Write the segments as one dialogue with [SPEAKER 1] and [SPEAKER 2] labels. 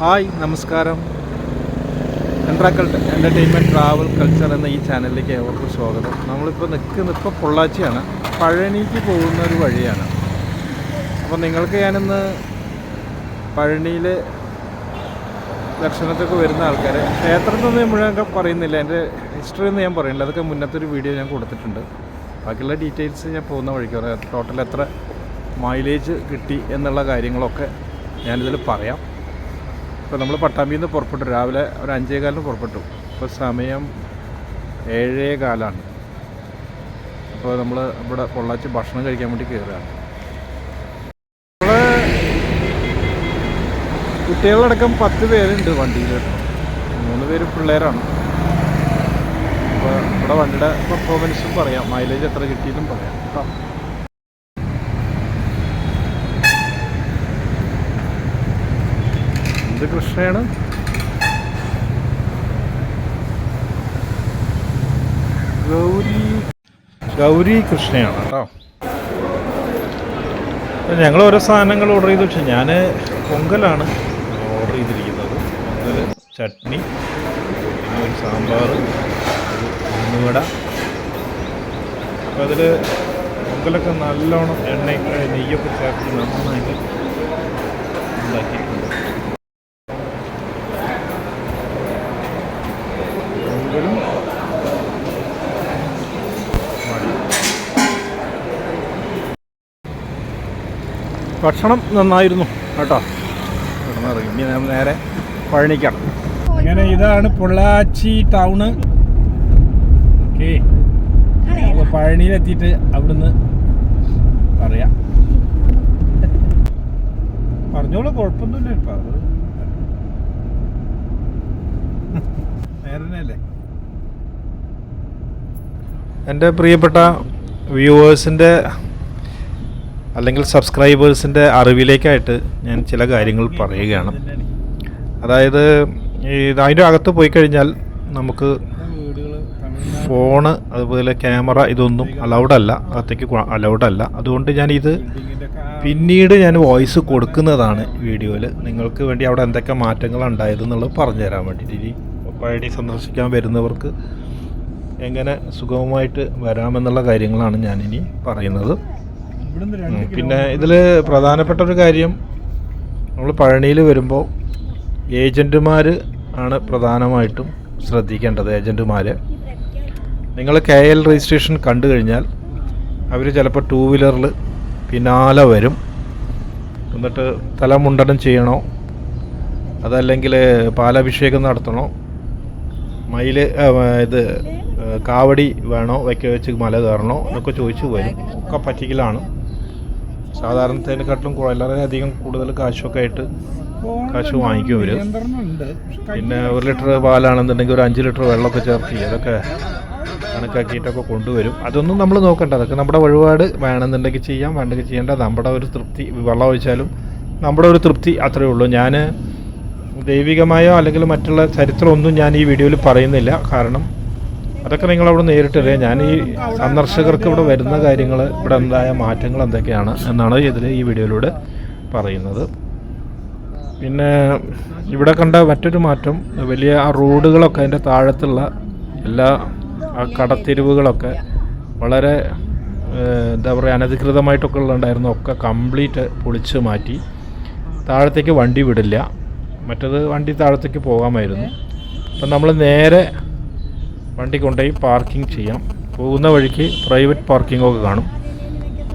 [SPEAKER 1] Hi നമസ്കാരം. എൻട്രാക്കൽ entertainment travel culture എന്ന ഈ ചാനലിലേക്ക് ഏവർക്കും സ്വാഗതം. നമ്മളിപ്പോൾ നിൽക്കുന്ന ഇപ്പോൾ പൊള്ളാച്ചിയാണ്. പഴനിക്ക് പോകുന്ന ഒരു വഴിയാണ്. അപ്പോൾ നിങ്ങൾക്ക് ഞാനിന്ന് പഴനിയിൽ ദർശനത്തൊക്കെ വരുന്ന ആൾക്കാർ ക്ഷേത്രത്തിൽ മുഴുവൻ പറയുന്നില്ല. എന്റെ ഹിസ്റ്ററി ഒന്നും ഞാൻ പറയുന്നില്ല. അതൊക്കെ മുന്നത്തെ ഒരു വീഡിയോ ഞാൻ കൊടുത്തിട്ടുണ്ട്. ബാക്കിയുള്ള ഡീറ്റെയിൽസ് ഞാൻ പോകുന്ന വഴിക്ക് പറയാം. ടോട്ടൽ എത്ര മൈലേജ് കിട്ടി എന്നുള്ള കാര്യങ്ങളൊക്കെ ഞാനിതിൽ പറയാം. ഇപ്പോൾ നമ്മൾ പട്ടാമ്പിയിൽ നിന്ന് പുറപ്പെട്ടു. രാവിലെ ഒരു അഞ്ചേ കാലിന് പുറപ്പെട്ടു. ഇപ്പോൾ സമയം ഏഴേ കാലാണ് അപ്പോൾ നമ്മൾ ഇവിടെ പൊള്ളാച്ചി ഭക്ഷണം കഴിക്കാൻ വേണ്ടി കയറുകയാണ് നമ്മൾ കുട്ടികളടക്കം പത്ത് പേരുണ്ട് വണ്ടിയിൽ മൂന്ന് പേര് പിള്ളേരാണ്. അപ്പോൾ ഇവിടെ വണ്ടിയുടെ പെർഫോമൻസും പറയാം. മൈലേജ് എത്ര കിട്ടിയെന്നും പറയാം. കേട്ടോ എന്ത് കൃഷ്ണയാണ്. ഗൗരി ഗൗരി കൃഷ്ണയാണ് കേട്ടോ. ഞങ്ങൾ ഓരോ സാധനങ്ങൾ ഓർഡർ ചെയ്തു. പക്ഷെ ഞാൻ പൊങ്കലാണ് ഓർഡർ ചെയ്തിരിക്കുന്നത്. പൊങ്കൽ ചട്നി പിന്നെ ഒരു സാമ്പാർ ഉള്ളുവട അപ്പോൾ അതിൽ പൊങ്കലൊക്കെ നല്ലോണം എണ്ണയൊക്കെ നെയ്യൊക്കെ ചേർത്ത് നന്നായിട്ട് ഉണ്ടാക്കിയിട്ടുണ്ട് ഭക്ഷണം നന്നായിരുന്നു കേട്ടോ. ഇറങ്ങി ഇനി നമ്മൾ നേരെ പഴനിക്കാണ്. അങ്ങനെ ഇതാണ് പൊള്ളാച്ചി ടൗണ്. ഓക്കെ. പഴനിയിലെത്തിയിട്ട് അവിടുന്ന് പറയാം. പറഞ്ഞോളൂ കുഴപ്പമൊന്നുമില്ല ഇപ്പം അത് നേരനല്ലേ എന്റെ പ്രിയപ്പെട്ട വ്യൂവേഴ്സിന്റെ അല്ലെങ്കിൽ സബ്സ്ക്രൈബേഴ്സിന്റെ അറിവിലേക്കായിട്ട് ഞാൻ ചില കാര്യങ്ങൾ പറയുകയാണ്. അതായത് അതിന്റെ അകത്ത് പോയി കഴിഞ്ഞാൽ നമുക്ക് ഫോണ് അതുപോലെ ക്യാമറ ഇതൊന്നും അലൗഡ് അല്ല. അകത്തേക്ക് അലൗഡ് അല്ല. അതുകൊണ്ട് ഇത് പിന്നീട് ഞാൻ വോയിസ് കൊടുക്കുന്നതാണ് വീഡിയോയിൽ. നിങ്ങൾക്ക് വേണ്ടി അവിടെ എന്തൊക്കെ മാറ്റങ്ങൾ ഉണ്ടായതെന്നുള്ളത് പറഞ്ഞു തരാൻ വേണ്ടിയിട്ട്. ഇനി പഴനി സന്ദർശിക്കാൻ വരുന്നവർക്ക് എങ്ങനെ സുഗമമായിട്ട് വരാമെന്നുള്ള കാര്യങ്ങളാണ് ഞാനിനി പറയുന്നത്. പിന്നെ ഇതിൽ പ്രധാനപ്പെട്ട ഒരു കാര്യം നമ്മൾ പഴനിയിൽ വരുമ്പോൾ ഏജന്റുമാർ ആണ് പ്രധാനമായിട്ടും ശ്രദ്ധിക്കേണ്ടത് ഏജന്റുമാർ നിങ്ങൾ കെ എൽ രജിസ്ട്രേഷൻ കണ്ടു കഴിഞ്ഞാൽ അവർ ചിലപ്പോൾ ടൂ വീലറിൽ പിന്നാലെ വരും. എന്നിട്ട് തലമുണ്ടനം ചെയ്യണോ അതല്ലെങ്കിൽ പാലഭിഷേകം നടത്തണോ മയിൽ ഇത് കാവടി വേണോ വയ്ക്ക വെച്ച് മല കയറണോ എന്നൊക്കെ ചോദിച്ചു വരും. ഒക്കെ പറ്റിക്കലാണ്. സാധാരണത്തേനെക്കാട്ടിലും വളരെയധികം കൂടുതൽ കാശൊക്കെ ആയിട്ട് കാശ് വാങ്ങിക്കും അവർ പിന്നെ ഒരു ലിറ്റർ പാലാണെന്നുണ്ടെങ്കിൽ ഒരു അഞ്ച് ലിറ്റർ വെള്ളമൊക്കെ ചേർത്ത് അതൊക്കെ കണക്കാക്കിയിട്ടൊക്കെ കൊണ്ടുവരും. അതൊന്നും നമ്മൾ നോക്കണ്ട. അതൊക്കെ നമ്മുടെ വഴിപാട് വേണമെന്നുണ്ടെങ്കിൽ ചെയ്യാം. വേണ്ടെങ്കിൽ ചെയ്യേണ്ട. നമ്മുടെ ഒരു തൃപ്തി വെള്ളം ഒഴിച്ചാലും നമ്മുടെ ഒരു തൃപ്തി അത്രയേ ഉള്ളൂ. ഞാൻ ദൈവികമായോ അല്ലെങ്കിൽ മറ്റുള്ള ചരിത്രമൊന്നും ഞാൻ ഈ വീഡിയോയിൽ പറയുന്നില്ല. കാരണം അതൊക്കെ നിങ്ങൾ അവിടെ നേരിട്ടില്ലേ? ഞാൻ ഈ സന്ദർശകർക്ക് ഇവിടെ വരുന്ന കാര്യങ്ങൾ ഇവിടെ എന്തായ മാറ്റങ്ങൾ എന്തൊക്കെയാണ് എന്നാണ് ഇതിൽ ഈ വീഡിയോയിലൂടെ പറയുന്നത്. പിന്നെ ഇവിടെ കണ്ട മറ്റൊരു മാറ്റം വലിയ ആ റോഡുകളൊക്കെ അതിന്റെ താഴത്തുള്ള എല്ലാ ആ കടത്തിരിവുകളൊക്കെ വളരെ എന്താ പറയുക അനധികൃതമായിട്ടൊക്കെ ഉള്ളുണ്ടായിരുന്നു ഒക്കെ കംപ്ലീറ്റ് പൊളിച്ച് മാറ്റി. താഴത്തേക്ക് വണ്ടി വിടില്ല. മറ്റത് വണ്ടി താഴത്തേക്ക് പോകാമായിരുന്നു. അപ്പം നമ്മൾ നേരെ വണ്ടി കൊണ്ടുപോയി പാർക്കിംഗ് ചെയ്യാം. പോകുന്ന വഴിക്ക് പ്രൈവറ്റ് പാർക്കിങ്ങൊക്കെ കാണും.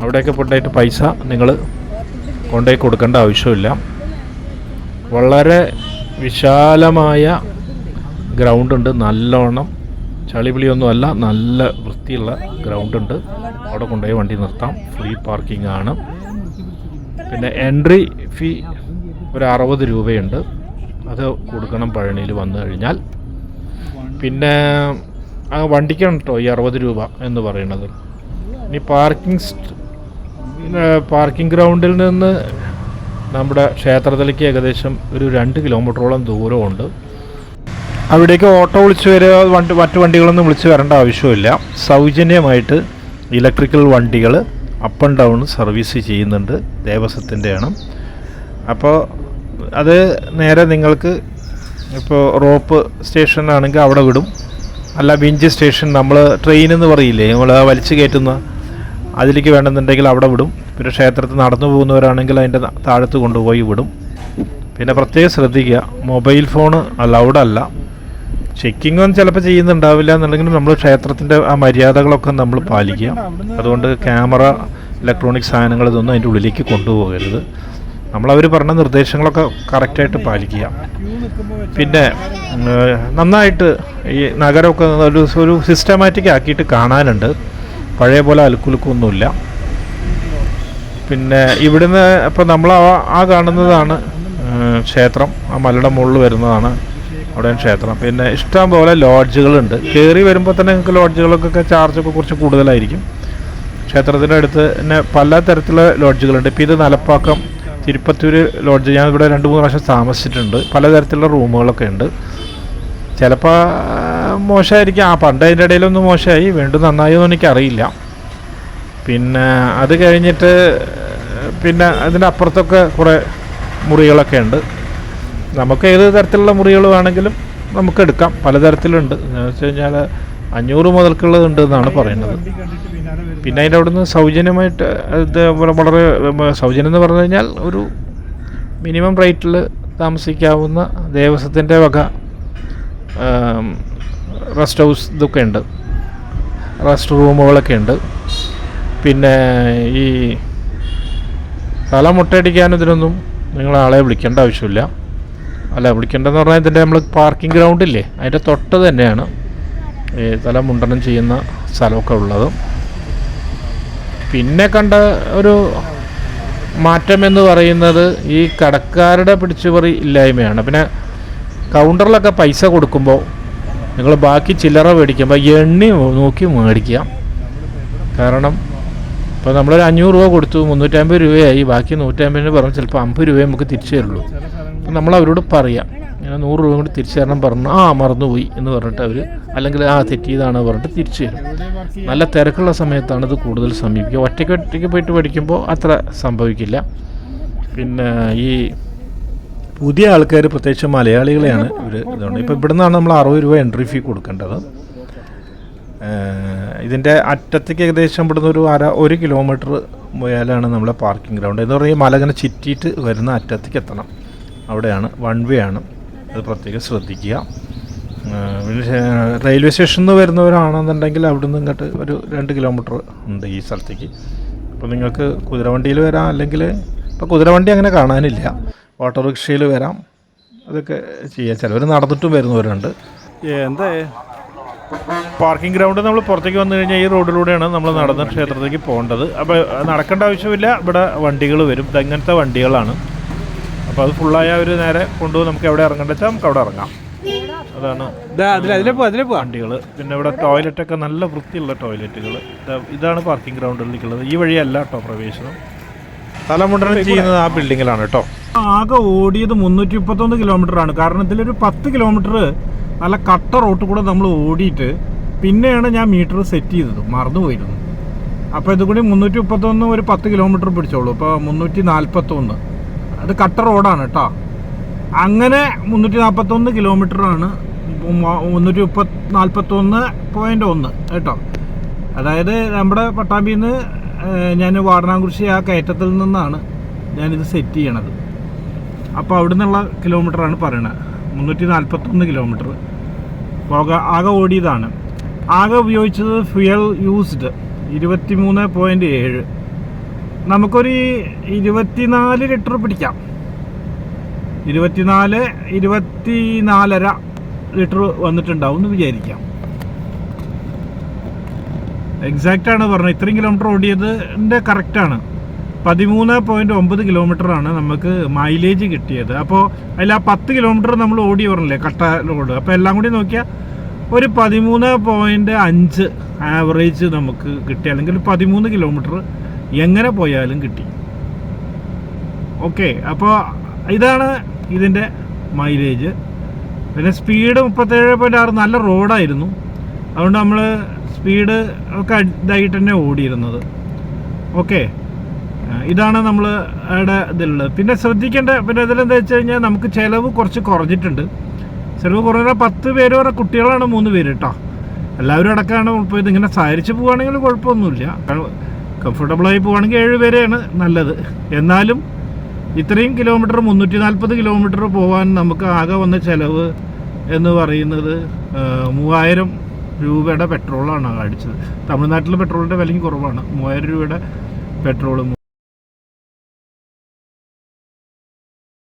[SPEAKER 1] അവിടെയൊക്കെ കൊണ്ടുപോയിട്ട് പൈസ നിങ്ങൾ കൊണ്ടുപോയി കൊടുക്കേണ്ട ആവശ്യമില്ല. വളരെ വിശാലമായ ഗ്രൗണ്ടുണ്ട് നല്ലോണം ചളിപിളിയൊന്നുമല്ല നല്ല വൃത്തിയുള്ള ഗ്രൗണ്ടുണ്ട് അവിടെ കൊണ്ടുപോയി വണ്ടി നിർത്താം. ഫ്രീ പാർക്കിംഗ് ആണ്. പിന്നെ എൻട്രി ഫീ ഒരു അറുപത് രൂപയുണ്ട്. അത് കൊടുക്കണം പഴനിയിൽ വന്നു കഴിഞ്ഞാൽ. പിന്നെ ആ വണ്ടിക്കാണ് കേട്ടോ ഈ അറുപത് രൂപ എന്ന് പറയുന്നത്? ഇനി പാർക്കിംഗ് പാർക്കിംഗ് ഗ്രൗണ്ടിൽ നിന്ന് നമ്മുടെ ക്ഷേത്രത്തിലേക്ക് ഏകദേശം ഒരു രണ്ട് കിലോമീറ്ററോളം ദൂരമുണ്ട്. അവിടേക്ക് ഓട്ടോ വിളിച്ച് വരിക വണ്ടി മറ്റു വണ്ടികളൊന്നും വിളിച്ച് വരേണ്ട ആവശ്യമില്ല. സൗജന്യമായിട്ട് ഇലക്ട്രിക്കൽ വണ്ടികൾ അപ്പ് ആൻഡ് ഡൗൺ സർവീസ് ചെയ്യുന്നുണ്ട് ദേവസ്വത്തിന്റെയാണ്. അപ്പോൾ അത് നേരെ നിങ്ങൾക്ക് ഇപ്പോൾ റോപ്പ് സ്റ്റേഷനാണെങ്കിൽ അവിടെ വിടും. അല്ല ബിഞ്ച് സ്റ്റേഷൻ നമ്മൾ ട്രെയിൻ എന്ന് പറയില്ലേ? നമ്മൾ വലിച്ചു കയറ്റുന്ന അതിലേക്ക് വേണമെന്നുണ്ടെങ്കിൽ അവിടെ വിടും. പിന്നെ ക്ഷേത്രത്തിൽ നടന്നു പോകുന്നവരാണെങ്കിൽ അതിന്റെ താഴത്ത് കൊണ്ടുപോയി വിടും. പിന്നെ പ്രത്യേകം ശ്രദ്ധിക്കുക മൊബൈൽ ഫോൺ അലൗഡ് അല്ല. ചെക്കിംഗ് ഒന്നും ചിലപ്പോൾ ചെയ്യുന്നുണ്ടാവില്ല എന്നുണ്ടെങ്കിലും നമ്മൾ ക്ഷേത്രത്തിന്റെ ആ മര്യാദകളൊക്കെ നമ്മൾ പാലിക്കുക. അതുകൊണ്ട് ക്യാമറ ഇലക്ട്രോണിക് സാധനങ്ങൾ ഇതൊന്നും അതിന്റെ ഉള്ളിലേക്ക് കൊണ്ടുപോകരുത്. നമ്മളവർ പറഞ്ഞ നിർദ്ദേശങ്ങളൊക്കെ കറക്റ്റായിട്ട് പാലിക്കുക. പിന്നെ നന്നായിട്ട് ഈ നഗരമൊക്കെ ഒരു ഒരു സിസ്റ്റമാറ്റിക് ആക്കിയിട്ട് കാണാനുണ്ട്. പഴയ പോലെ അലുക്കുലുക്കൊന്നുമില്ല പിന്നെ ഇവിടുന്ന് ഇപ്പം നമ്മൾ ആ ആ കാണുന്നതാണ് ക്ഷേത്രം. ആ മലയുടെ മുകളിൽ വരുന്നതാണ് അവിടെ ക്ഷേത്രം. പിന്നെ ഇഷ്ടം പോലെ ലോഡ്ജുകളുണ്ട്. കയറി വരുമ്പോൾ തന്നെ നിങ്ങൾക്ക് ലോഡ്ജുകൾക്കൊക്കെ ചാർജൊക്കെ കുറച്ച് കൂടുതലായിരിക്കും. ക്ഷേത്രത്തിന്റെ അടുത്ത് തന്നെ പല തരത്തിലുള്ള ലോഡ്ജുകളുണ്ട്. ഇപ്പം ഇത് നലപ്പാക്കം തിരുപ്പത്തൂർ ലോഡ്ജ് ഞാൻ ഇവിടെ രണ്ട് മൂന്ന് പ്രാവശ്യം താമസിച്ചിട്ടുണ്ട്. പലതരത്തിലുള്ള റൂമുകളൊക്കെ ഉണ്ട്. ചിലപ്പോൾ മോശമായിരിക്കും. ആ പണ്ട് അതിന്റെ ഇടയിലൊന്നും മോശമായി. വീണ്ടും നന്നായോ എനിക്കറിയില്ല. പിന്നെ അത് കഴിഞ്ഞിട്ട് പിന്നെ അതിന്റെ അപ്പുറത്തൊക്കെ കുറേ മുറികളൊക്കെ ഉണ്ട്. നമുക്ക് ഏത് തരത്തിലുള്ള മുറികൾ വേണമെങ്കിലും നമുക്ക് എടുക്കാം. പലതരത്തിലുണ്ട്. എന്ന് വെച്ച് കഴിഞ്ഞാൽ അഞ്ഞൂറ് മുതൽക്കുള്ളതുണ്ട് എന്നാണ് പറയുന്നത്. പിന്നെ അതിന്റെ അവിടുന്ന് സൗജന്യമായിട്ട് ഇത് വളരെ സൗജന്യം എന്ന് പറഞ്ഞു കഴിഞ്ഞാൽ ഒരു മിനിമം റേറ്റിൽ താമസിക്കാവുന്ന ദേവസ്വത്തിന്റെ വക റെസ്റ്റ് ഹൗസ് ഇതൊക്കെ ഉണ്ട്. റെസ്റ്റ് റൂമുകളൊക്കെ ഉണ്ട്. പിന്നെ ഈ തല മുട്ടയടിക്കാനും ഇതിനൊന്നും നിങ്ങൾ ആളെ വിളിക്കേണ്ട ആവശ്യമില്ല. അല്ല വിളിക്കേണ്ടതെന്ന് പറഞ്ഞാൽ ഇതിന്റെ നമ്മൾ പാർക്കിംഗ് ഗ്രൗണ്ടില്ലേ അതിന്റെ തൊട്ട് തന്നെയാണ്. ഈ തല മുണ്ടനം ചെയ്യുന്ന സ്ഥലമൊക്കെ ഉള്ളത്. പിന്നെ കണ്ട ഒരു മാറ്റം എന്ന് പറയുന്നത് ഈ കടക്കാരുടെ പിടിച്ചുപറി ഇല്ലായ്മയാണ്. പിന്നെ കൗണ്ടറിലൊക്കെ പൈസ കൊടുക്കുമ്പോൾ നിങ്ങൾ ബാക്കി ചില്ലറ മേടിക്കുമ്പോൾ എണ്ണി നോക്കി മേടിക്കുക. കാരണം ഇപ്പോൾ നമ്മളൊരു അഞ്ഞൂറ് രൂപ കൊടുത്തു മുന്നൂറ്റമ്പത് രൂപയായി ബാക്കി നൂറ്റമ്പതിന് പറഞ്ഞാൽ ചിലപ്പോൾ അമ്പത് രൂപയെ നമുക്ക് തിരിച്ചു തരുള്ളൂ. നമ്മൾ അവരോട് പറയാം. ഇങ്ങനെ നൂറ് രൂപ കൊണ്ട് തിരിച്ചു തരണം പറഞ്ഞു. ആ മറന്നുപോയി എന്ന് പറഞ്ഞിട്ട് അവർ അല്ലെങ്കിൽ ആ തെറ്റിയതാണ് പറഞ്ഞിട്ട് തിരിച്ചു തരും. നല്ല തിരക്കുള്ള സമയത്താണ് ഇത് കൂടുതൽ സമീപിക്കുക. ഒറ്റയ്ക്ക് ഒറ്റയ്ക്ക് പോയിട്ട് പഠിക്കുമ്പോൾ അത്ര സംഭവിക്കില്ല. പിന്നെ ഈ പുതിയ ആൾക്കാർ പ്രത്യേകിച്ച് മലയാളികളെയാണ് ഇവർ ഇതുകൊണ്ട്. ഇപ്പോൾ ഇവിടെ നിന്നാണ് നമ്മൾ അറുപത് രൂപ എൻട്രി ഫീ കൊടുക്കേണ്ടത്. ഇതിന്റെ അറ്റത്തേക്ക് ഏകദേശം ഇവിടുന്ന് ഒരു അര ഒരു കിലോമീറ്റർ പോയാലാണ് നമ്മളെ പാർക്കിംഗ് ഗ്രൗണ്ട് എന്ന് ഈ മല ഇങ്ങനെ ചുറ്റിയിട്ട് വരുന്ന അറ്റത്തേക്ക് എത്തണം. അവിടെയാണ് വൺ വേ ആണ്. അത് പ്രത്യേകം ശ്രദ്ധിക്കുക. പിന്നെ റെയിൽവേ സ്റ്റേഷനിൽ നിന്ന് വരുന്നവരാണെന്നുണ്ടെങ്കിൽ അവിടെ നിന്ന് ഇങ്ങോട്ട് ഒരു രണ്ട് കിലോമീറ്റർ ഉണ്ട് ഈ സ്ഥലത്തേക്ക്. അപ്പോൾ നിങ്ങൾക്ക് കുതിരവണ്ടിയിൽ വരാം അല്ലെങ്കിൽ ഇപ്പോൾ കുതിരവണ്ടി അങ്ങനെ കാണാനില്ല. ഓട്ടോറിക്ഷയിൽ വരാം. അതൊക്കെ ചെയ്യാം. ചിലവർ നടന്നിട്ടും വരുന്നവരുണ്ട്.
[SPEAKER 2] എന്തേ?
[SPEAKER 1] പാർക്കിംഗ് ഗ്രൗണ്ട് നമ്മൾ പുറത്തേക്ക് വന്നു കഴിഞ്ഞാൽ ഈ റോഡിലൂടെയാണ് നമ്മൾ നടന്ന് ക്ഷേത്രത്തിലേക്ക് പോകേണ്ടത്. അപ്പോൾ നടക്കേണ്ട ആവശ്യമില്ല. ഇവിടെ വണ്ടികൾ വരും. ഇങ്ങനത്തെ വണ്ടികളാണ്? അപ്പോൾ അത് ഫുള്ളായ ഒരു നേരെ കൊണ്ടുപോയി നമുക്ക് എവിടെ ഇറങ്ങേണ്ട വെച്ചാൽ നമുക്ക് അവിടെ ഇറങ്ങാം. അതാണ്
[SPEAKER 2] അതിൽ അതിലെ പോ അതിലെ പോവാ
[SPEAKER 1] വണ്ടികൾ പിന്നെ ഇവിടെ ടോയ്ലറ്റൊക്കെ നല്ല വൃത്തിയുള്ള ടോയ്ലറ്റുകൾ ഇതാണ് പാർക്കിംഗ് ഗ്രൗണ്ടിലേക്കുള്ളത് ഈ വഴിയല്ല കേട്ടോ പ്രവേശനം. തലമുണ്ടനം ചെയ്യുന്നത് ആ ബിൽഡിങ്ങിലാണ് കേട്ടോ.
[SPEAKER 2] ആകെ ഓടിയത് മുന്നൂറ്റി മുപ്പത്തൊന്ന് കിലോമീറ്റർ ആണ്. കാരണം ഇതിലൊരു പത്ത് കിലോമീറ്റർ നല്ല കട്ട റോട്ട് കൂടെ നമ്മൾ ഓടിയിട്ട് പിന്നെയാണ് ഞാൻ മീറ്റർ സെറ്റ് ചെയ്തത്. മറന്നുപോയിരുന്നു. അപ്പോൾ ഇത് കൂടി മുന്നൂറ്റി മുപ്പത്തൊന്ന് ഒരു പത്ത് കിലോമീറ്റർ പിടിച്ചോളൂ. ഇപ്പോൾ മുന്നൂറ്റി നാൽപ്പത്തൊന്ന് അത് കട്ട റോഡാണ് കേട്ടോ. അങ്ങനെ മുന്നൂറ്റി നാൽപ്പത്തൊന്ന് കിലോമീറ്ററാണ് മുന്നൂറ്റി മുപ്പത് നാൽപ്പത്തൊന്ന് പോയിന്റ് ഒന്ന് കേട്ടോ. അതായത് നമ്മുടെ പട്ടാമ്പിയിൽ നിന്ന് ഞാൻ വാടനാംകുറിശി ആ കയറ്റത്തിൽ നിന്നാണ് ഞാനിത് സെറ്റ് ചെയ്യണത്. അപ്പോൾ അവിടെ നിന്നുള്ള കിലോമീറ്ററാണ് പറയണത് മുന്നൂറ്റി നാൽപ്പത്തൊന്ന് കിലോമീറ്റർ. പോക ആകെ ഓടിയതാണ്. ആകെ ഉപയോഗിച്ചത് ഫ്യുവൽ യൂസ്ഡ് ഇരുപത്തി മൂന്ന് പോയിന്റ് ഏഴ്. നമുക്കൊരു ഇരുപത്തിനാല് ലിറ്റർ പിടിക്കാം. ഇരുപത്തിനാല് ഇരുപത്തിനാലര ലിറ്റർ വന്നിട്ടുണ്ടാവും എന്ന് വിചാരിക്കാം. എക്സാക്റ്റ് ആണ് പറഞ്ഞത്. ഇത്രയും കിലോമീറ്റർ ഓടിയതിന്റെ കറക്റ്റാണ് പതിമൂന്ന് പോയിന്റ് ഒമ്പത് കിലോമീറ്ററാണ് നമുക്ക് മൈലേജ് കിട്ടിയത്. അപ്പോൾ അതിൽ ആ പത്ത് കിലോമീറ്റർ നമ്മൾ ഓടി പറഞ്ഞില്ലേ കട്ട റോഡ് അപ്പോൾ എല്ലാം കൂടി നോക്കിയാൽ ഒരു പതിമൂന്ന് പോയിന്റ് അഞ്ച് ആവറേജ് നമുക്ക് കിട്ടി. അല്ലെങ്കിൽ പതിമൂന്ന് കിലോമീറ്റർ എങ്ങനെ പോയാലും കിട്ടി. ഓക്കെ അപ്പോൾ ഇതാണ് ഇതിന്റെ മൈലേജ് പിന്നെ സ്പീഡ് മുപ്പത്തേഴ് പോയിന്റ് ആറ് നല്ല റോഡായിരുന്നു അതുകൊണ്ട് നമ്മൾ സ്പീഡ് ഒക്കെ ഇതായിട്ട് തന്നെ ഓടിയിരുന്നത്. ഓക്കെ ഇതാണ് നമ്മൾ അവിടെ ഇതിലുള്ളത്. പിന്നെ ശ്രദ്ധിക്കേണ്ട പിന്നെ ഇതിലെന്താ വെച്ച് കഴിഞ്ഞാൽ നമുക്ക് ചിലവ് കുറച്ച് കുറഞ്ഞിട്ടുണ്ട്. ചിലവ് കുറഞ്ഞ പത്ത് പേര് വരെ കുട്ടികളാണ് മൂന്ന് പേര് കേട്ടോ എല്ലാവരും അടക്കമാണ് ഇതിങ്ങനെ സഹരിച്ച് പോവുകയാണെങ്കിൽ കുഴപ്പമൊന്നുമില്ല. കംഫർട്ടബിളായി പോവുകയാണെങ്കിൽ ഏഴ് പേരെയാണ് നല്ലത്. എന്നാലും ഇത്രയും കിലോമീറ്റർ മുന്നൂറ്റി നാൽപ്പത് കിലോമീറ്റർ പോകാൻ നമുക്ക് ആകെ വന്ന ചിലവ് എന്ന് പറയുന്നത് മൂവായിരം രൂപയുടെ പെട്രോളാണ് അടിച്ചത് തമിഴ്നാട്ടിലെ പെട്രോളിന്റെ വിലയും കുറവാണ്. മൂവായിരം രൂപയുടെ പെട്രോൾ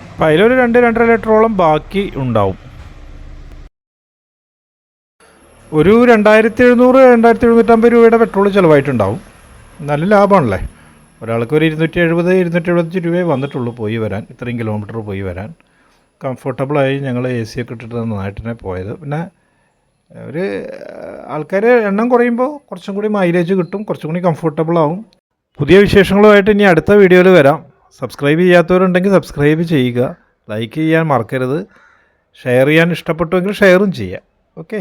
[SPEAKER 1] അപ്പം അതിലൊരു രണ്ട് രണ്ടര ലിറ്ററോളം ബാക്കി ഉണ്ടാവും. ഒരു രണ്ടായിരത്തി എഴുന്നൂറ് രണ്ടായിരത്തി എഴുന്നൂറ്റമ്പത് രൂപയുടെ പെട്രോൾ ചിലവായിട്ടുണ്ടാവും. നല്ല ലാഭമാണല്ലേ? ഒരാൾക്ക് ഒരു ഇരുന്നൂറ്റി എഴുപത് ഇരുന്നൂറ്റി എഴുപത്തഞ്ച് രൂപയെ വന്നിട്ടുള്ളൂ പോയി വരാൻ ഇത്രയും കിലോമീറ്റർ പോയി വരാൻ. കംഫർട്ടബിളായി ഞങ്ങൾ എ സി ഒക്കെ ഇട്ടിട്ട് നന്നായിട്ട് പോയത്. പിന്നെ ഒരു ആൾക്കാർ എണ്ണം കുറയുമ്പോൾ കുറച്ചും കൂടി മൈലേജ് കിട്ടും കുറച്ചും കൂടി കംഫർട്ടബിൾ ആവും. പുതിയ വിശേഷങ്ങളുമായിട്ട് ഇനി അടുത്ത വീഡിയോയിൽ വരാം. സബ്സ്ക്രൈബ് ചെയ്യാത്തവരുണ്ടെങ്കിൽ സബ്സ്ക്രൈബ് ചെയ്യുക. ലൈക്ക് ചെയ്യാൻ മറക്കരുത്. ഷെയർ ചെയ്യാൻ ഇഷ്ടപ്പെട്ടുവെങ്കിൽ ഷെയറും ചെയ്യുക. ഓക്കെ